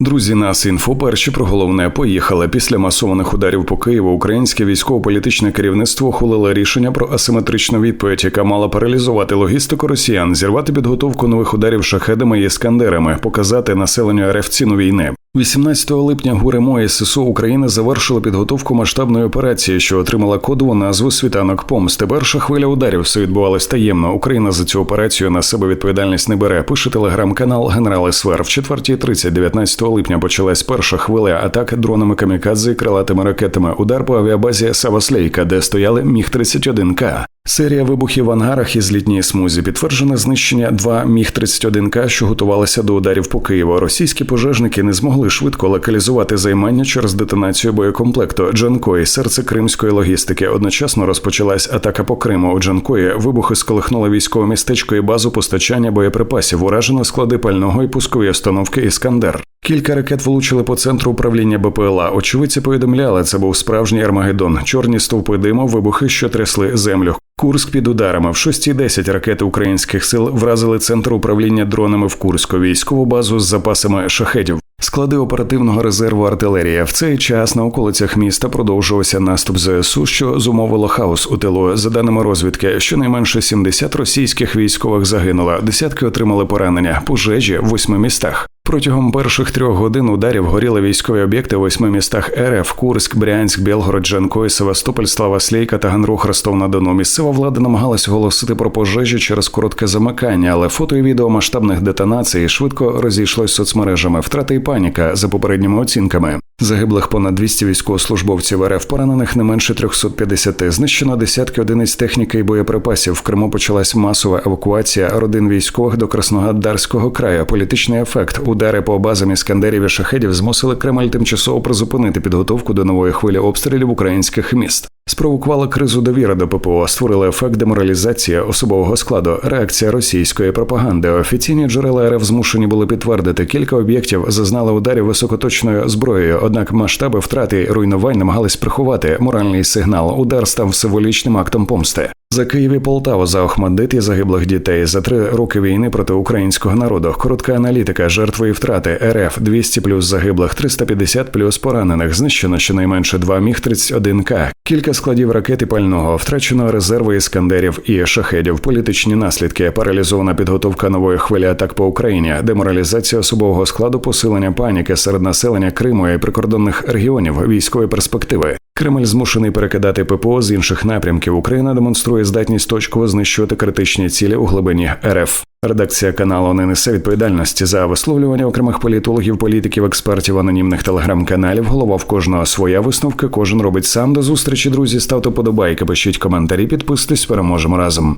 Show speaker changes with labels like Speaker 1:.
Speaker 1: Друзі, нас інфо перші про головне поїхали. Після масованих ударів по Києву українське військово-політичне керівництво ухвалило рішення про асиметричну відповідь, яка мала паралізувати логістику росіян, зірвати підготовку нових ударів шахедами і іскандерами, показати населенню РФ ціну війни. 18 липня ГУРМО і ССУ України завершили підготовку масштабної операції, що отримала кодову назву Світанок Помсти. Перша хвиля ударів все відбувалось таємно. Україна за цю операцію на себе відповідальність не бере. Пише телеграм-канал Генерал СВР. В 4.30 19 липня почалась перша хвиля атак дронами камікадзе і крилатими ракетами. Удар по авіабазі Савослейка, де стояли міг 31 к Серія вибухів в ангарах і злітній смузі підтверджене знищення два міг 31 к що готувалися до ударів по Києву. Російські пожежники не змогли швидко локалізувати займання через детонацію боєкомплекту. Джанкої, серце кримської логістики. Одночасно розпочалась атака по Криму. У Джанкої вибухи сколихнули військове містечко і базу постачання боєприпасів. Уражено склади пального і пускові установки Іскандер. Кілька ракет влучили по центру управління БПЛА. Очевидці повідомляли, це був справжній Армагеддон. Чорні стовпи диму, вибухи, що трясли землю. Курск під ударами в 6.10 ракети українських сил вразили центр управління дронами в Курську, військову базу з запасами шахедів. Склади оперативного резерву артилерія в цей час на околицях міста продовжувався наступ ЗСУ, що зумовило хаос у тилу. За даними розвідки, щонайменше 70 російських військових загинуло, десятки отримали поранення, пожежі в восьми містах. Протягом перших трьох годин ударів горіли військові об'єкти в восьми містах РФ Курськ, Брянськ, Білгород, Жанкой, Севастополь, Слава Слейка та Ганрух Ростов на Дону. Місцева влада намагалась оголосити про пожежі через коротке замикання, але фото і відео масштабних детонацій швидко розійшлось соцмережами. Втрати і паніка за попередніми оцінками. Загиблих понад 200 військовослужбовців РФ поранених не менше 350. Знищено десятки одиниць техніки і боєприпасів. В Криму почалась масова евакуація родин військових до Краснодарського краю. Політичний ефект удари по базам іскандерів і шахедів змусили Кремль тимчасово призупинити підготовку до нової хвилі обстрілів українських міст. Спровокувала кризу довіри до ППО, створила ефект деморалізації особового складу, реакція російської пропаганди. Офіційні джерела РФ змушені були підтвердити, кілька об'єктів зазнали ударів високоточною зброєю. Однак масштаби втрати руйнувань намагались приховати моральний сигнал. Удар став символічним актом помсти. За Київ і Полтаву за Охмадит і загиблих дітей. За три роки війни проти українського народу. Коротка аналітика, жертви і втрати. РФ 200 плюс загиблих, 350 плюс поранених. Знищено щонайменше 2 міг 31 к кілька складів ракет і пального, втрачено резерви іскандерів і шахедів, політичні наслідки, паралізована підготовка нової хвилі атак по Україні, деморалізація особового складу, посилення паніки серед населення Криму і прикордонних регіонів, військові перспективи. Кремль змушений перекидати ППО з інших напрямків. Україна демонструє здатність точково знищувати критичні цілі у глибині РФ. Редакція каналу не несе відповідальності за висловлювання окремих політологів, політиків, експертів, анонімних телеграм-каналів. Голова в кожного своя висновка. Кожен робить сам до зустрічі. Друзі, ставте подобайки, пишіть коментарі, підписуйтесь, переможемо разом.